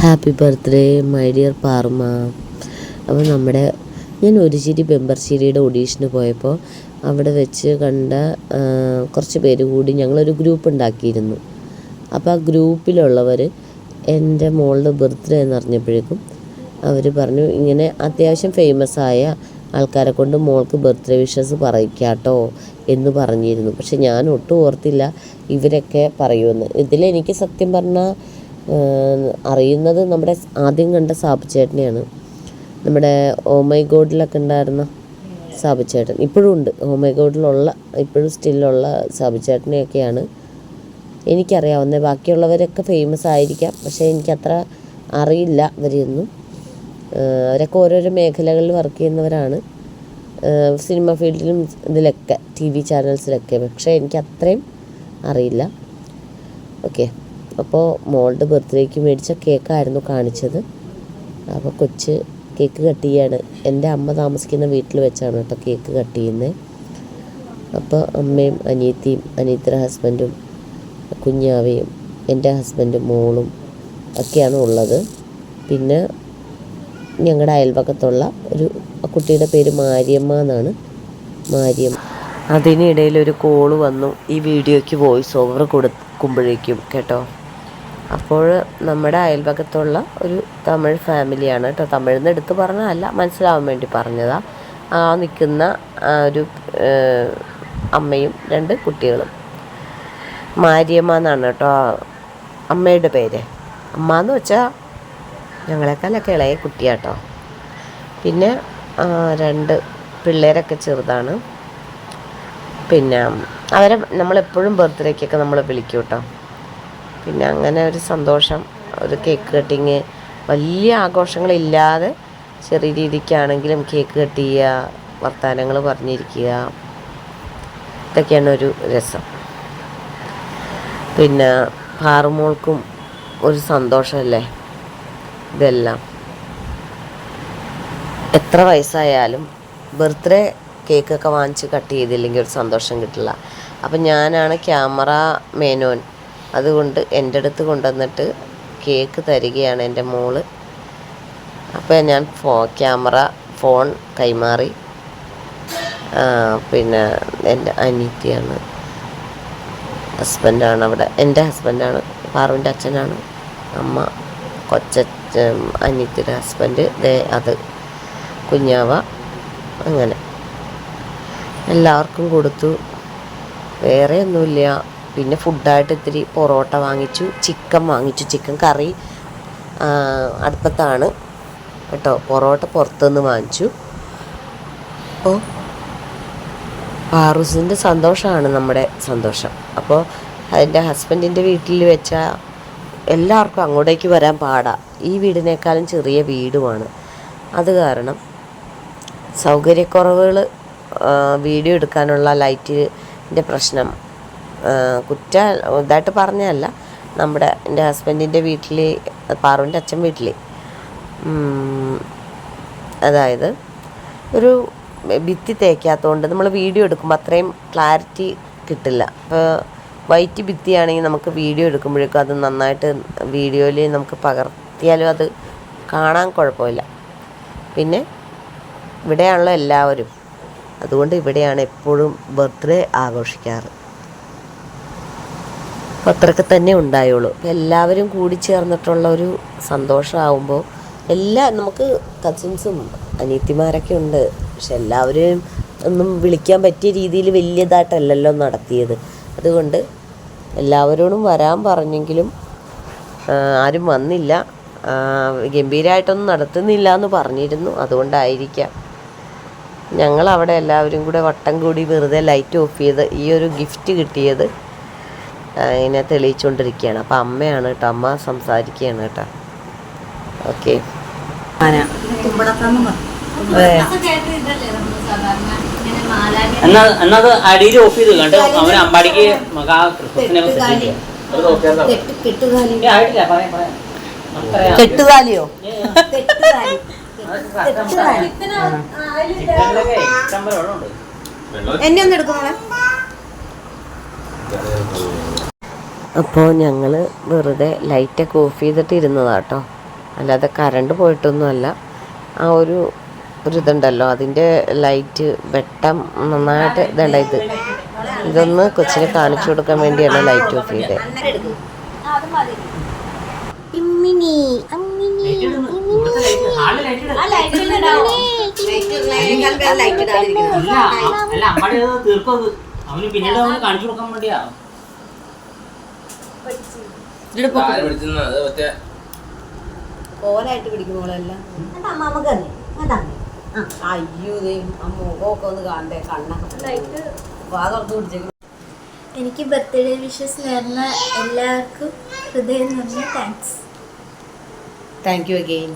Happy birthday my dear പാർമ അപ്പോൾ നമ്മുടെ ഞാൻ ഒരു ചിരി ബെമ്പർശ്ശേരിയുടെ ഓഡീഷന് പോയപ്പോൾ അവിടെ വെച്ച് കണ്ട കുറച്ച് പേര് കൂടി ഞങ്ങളൊരു ഗ്രൂപ്പ് ഉണ്ടാക്കിയിരുന്നു. അപ്പോൾ ആ ഗ്രൂപ്പിലുള്ളവർ എന്റെ മോളുടെ ബർത്ത്ഡേ എന്ന് അറിഞ്ഞപ്പോഴേക്കും അവർ പറഞ്ഞു ഇങ്ങനെ അത്യാവശ്യം ഫേമസ് ആയ ആൾക്കാരെ കൊണ്ട് മോൾക്ക് ബർത്ത്ഡേ വിഷസ് പറയിക്കാട്ടോ എന്ന് പറഞ്ഞിരുന്നു. പക്ഷെ ഞാൻ ഒട്ടും ഓർത്തില്ല ഇവരൊക്കെ പറയുമെന്ന്. ഇതിലെനിക്ക് സത്യം പറഞ്ഞാൽ അറിയുന്നത് നമ്മുടെ ആദ്യം കണ്ട സാബുചേട്ടനെയാണ്. നമ്മുടെ ഓമൈ ഗോഡിലൊക്കെ ഉണ്ടായിരുന്ന സാബുചേട്ടൻ. ഇപ്പോഴും ഉണ്ട്. ഓമൈ ഗോഡിലുള്ള ഇപ്പോഴും സ്റ്റില്ലുള്ള സാബുചേട്ടനെയൊക്കെയാണ്. എനിക്കറിയാവുന്ന ബാക്കിയുള്ളവരൊക്കെ ഫേമസ് ആയിരിക്കാം. പക്ഷേ എനിക്കത്ര അറിയില്ല അവരെയൊന്നും അവരൊക്കെ ഓരോരോ മേഖലകളിൽ വർക്ക് ചെയ്യുന്നവരാണ്. സിനിമ ഫീൽഡിലും ഇതിലൊക്കെ ടി വി ചാനൽസിലൊക്കെ പക്ഷേ എനിക്ക് അത്രയും അറിയില്ല. ഓക്കെ അപ്പോൾ മോളുടെ ബർത്ത്ഡേക്ക് മേടിച്ച കേക്കായിരുന്നു കാണിച്ചത്. അപ്പോൾ കൊച്ച് കേക്ക് കട്ട് ചെയ്യാണ്. എന്റെ അമ്മ താമസിക്കുന്ന വീട്ടിൽ വെച്ചാണ് കേട്ടോ കേക്ക് കട്ട് ചെയ്യുന്നത്. അപ്പോൾ അമ്മയും അനിയത്തിയും അനിയത്തിയുടെ ഹസ്ബൻഡും കുഞ്ഞാവയും എന്റെ ഹസ്ബൻഡും മോളും ഒക്കെയാണ് ഉള്ളത്. പിന്നെ ഞങ്ങളുടെ അയൽപക്കത്തുള്ള ഒരു കുട്ടിയുടെ പേര് മാരിയമ്മ എന്നാണ്. മാരിയമ്മ. അതിനിടയിൽ ഒരു കോൾ വന്നു. ഈ വീഡിയോയ്ക്ക് വോയിസ് ഓവർ കൊടുക്കുമ്പോഴേക്കും കേട്ടോ. അപ്പോൾ നമ്മുടെ അയൽപക്കത്തുള്ള ഒരു തമിഴ് ഫാമിലിയാണ് കേട്ടോ. തമിഴിൽ നിന്ന് എടുത്ത് പറഞ്ഞതല്ല മനസ്സിലാവാൻ വേണ്ടി പറഞ്ഞതാണ് ആ നിൽക്കുന്ന ഒരു അമ്മയും രണ്ട് കുട്ടികളും. മാരിയമ്മ എന്നാണ് കേട്ടോ. അമ്മയുടെ പേര്. അമ്മ എന്ന് വെച്ചാൽ ഞങ്ങളെക്കാളൊക്കെ ഇളയ കുട്ടിയാട്ടോ പിന്നെ രണ്ട് പിള്ളേരൊക്കെ ചെറുതാണ്. പിന്നെ അവരെ നമ്മളെപ്പോഴും ബർത്ത്ഡേക്കൊക്കെ നമ്മൾ വിളിക്കും കേട്ടോ. പിന്നെ അങ്ങനെ ഒരു സന്തോഷം ഒരു കേക്ക് കട്ടിങ് വലിയ ആഘോഷങ്ങളില്ലാതെ ചെറിയ രീതിക്കാണെങ്കിലും കേക്ക് കട്ട് ചെയ്യുക വർത്തമാനങ്ങൾ പറഞ്ഞിരിക്കുക. ഇതൊക്കെയാണ് ഒരു രസം. പിന്നെ പാറുമോൾക്കും ഒരു സന്തോഷമല്ലേ? ഇതെല്ലാം. എത്ര വയസ്സായാലും ബർത്ത്ഡേ കേക്കൊക്കെ വാങ്ങിച്ച് കട്ട് ചെയ്തില്ലെങ്കിൽ ഒരു സന്തോഷം കിട്ടില്ല. അപ്പം ഞാനാണ് ക്യാമറ മേനോൻ. അതുകൊണ്ട് എന്റെ അടുത്ത് കൊണ്ടുവന്നിട്ട് കേക്ക് തരികയാണ് എന്റെ മോൾ. അപ്പോൾ ഞാൻ ഫോ ക്യാമറ ഫോൺ കൈമാറി. പിന്നെ എന്റെ അനിയത്തിയാണ്. ഹസ്ബൻഡാണ് അവിടെ. എന്റെ ഹസ്ബൻഡാണ്. പാറുവിന്റെ അച്ഛനാണ്. അമ്മ കൊച്ച അനിയത്തിയുടെ ഹസ്ബൻഡ്. ദേ അത്. കുഞ്ഞാവ അങ്ങനെ. എല്ലാവർക്കും കൊടുത്തു. വേറെ ഒന്നുമില്ല. പിന്നെ ഫുഡായിട്ട് ഇത്തിരി പൊറോട്ട വാങ്ങിച്ചു ചിക്കൻ വാങ്ങിച്ചു ചിക്കൻ കറി അടുപ്പത്താണ്. കേട്ടോ പൊറോട്ട പുറത്തുനിന്ന് വാങ്ങിച്ചു. അപ്പോൾ പാറൂസിന്റെ സന്തോഷമാണ് നമ്മുടെ സന്തോഷം. അപ്പോൾ അതിന്റെ ഹസ്ബൻഡിന്റെ വീട്ടിൽ വെച്ചാൽ എല്ലാവർക്കും അങ്ങോട്ടേക്ക് വരാൻ പാടാ. ഈ വീടിനേക്കാളും ചെറിയ വീടുമാണ്. അത് കാരണം സൗകര്യക്കുറവുകൾ വീഡിയോ എടുക്കാനുള്ള ലൈറ്റിന്റെ പ്രശ്നം കുറ്റ ഇതായിട്ട് പറഞ്ഞതല്ല. നമ്മുടെ എന്റെ ഹസ്ബൻഡിന്റെ വീട്ടിൽ പാറുവിന്റെ അച്ഛൻ വീട്ടിൽ അതായത് ഒരു ഭിത്തി തേക്കാത്തതുകൊണ്ട് നമ്മൾ വീഡിയോ എടുക്കുമ്പോൾ അത്രയും ക്ലാരിറ്റി കിട്ടില്ല. അപ്പോൾ വൈറ്റ് ഭിത്തിയാണെങ്കിൽ നമുക്ക് വീഡിയോ എടുക്കുമ്പോഴേക്കും അത് നന്നായിട്ട് വീഡിയോയിൽ നമുക്ക് പകർത്തിയാലും അത് കാണാൻ കുഴപ്പമില്ല. പിന്നെ ഇവിടെയാണല്ലോ എല്ലാവരും. അതുകൊണ്ട് ഇവിടെയാണ് എപ്പോഴും ബർത്ത്ഡേ ആഘോഷിക്കാറ്. അത്രയൊക്കെ തന്നെ ഉണ്ടായുള്ളൂ. എല്ലാവരും കൂടി ചേർന്നിട്ടുള്ള ഒരു സന്തോഷമാകുമ്പോൾ എല്ലാ നമുക്ക് കസിൻസും അനിയത്തിമാരൊക്കെ ഉണ്ട്. പക്ഷെ എല്ലാവരെയും ഒന്നും വിളിക്കാൻ പറ്റിയ രീതിയിൽ വലിയതായിട്ടല്ലല്ലോ നടത്തിയത്. അതുകൊണ്ട് എല്ലാവരോടും വരാൻ പറഞ്ഞെങ്കിലും ആരും വന്നില്ല. ഗംഭീരമായിട്ടൊന്നും നടത്തുന്നില്ല എന്ന് പറഞ്ഞിരുന്നു. അതുകൊണ്ടായിരിക്കാം. ഞങ്ങൾ അവിടെ എല്ലാവരും കൂടെ വട്ടം കൂടി വെറുതെ ലൈറ്റ് ഓഫ് ചെയ്ത് ഈ ഒരു ഗിഫ്റ്റ് കിട്ടിയത്. ഇങ്ങനെ തെളിയിച്ചുകൊണ്ടിരിക്കുകയാണ് അപ്പം അമ്മയാണ് കേട്ടോ അമ്മ സംസാരിക്കുകയാണ് കേട്ടോ. ഓക്കെ എന്നാ എന്നത് അടിയിൽ ഓഫ് ചെയ്ത് കണ്ട്? അവന് അമ്പാടിക്ക് മകാ ക്രിസ്മസിനെ സെറ്റ് ചെയ്യാം. അപ്പോൾ ഞങ്ങൾ വെറുതെ ലൈറ്റൊക്കെ ഓഫ് ചെയ്തിട്ട് ഇരുന്നതാട്ടോ. അല്ലാതെ കറണ്ട് പോയിട്ടൊന്നുമല്ല. ആ ഒരു ഒരു ഇതുണ്ടല്ലോ അതിന്റെ ലൈറ്റ് വെട്ടം നന്നായിട്ട് ഇതുണ്ട ഇത്. ഇതൊന്ന് കൊച്ചിനെ കാണിച്ചു കൊടുക്കാൻ വേണ്ടിയാണ് ലൈറ്റ് ഓഫ് ചെയ്തത് അവന് പിന്നീട് അവന് കാണിച്ചു കൊടുക്കാൻ വേണ്ടിയാ ആര് പഠിച്ചെന്ന് അത് മറ്റേ കോലായിട്ട് അതാ അയ്യോ ദേ ആ മുഖമൊക്കെ ഒന്ന് കാണണ്ടേ കണ്ണൊക്കെ വാ തുറന്ന് പിടിച്ചേക്കും. എനിക്ക് ബർത്ത്ഡേ വിഷസ് നേർന്ന എല്ലാവർക്കും ഹൃദയം നിറഞ്ഞ താങ്ക്സ് താങ്ക് യു അഗെയിൻ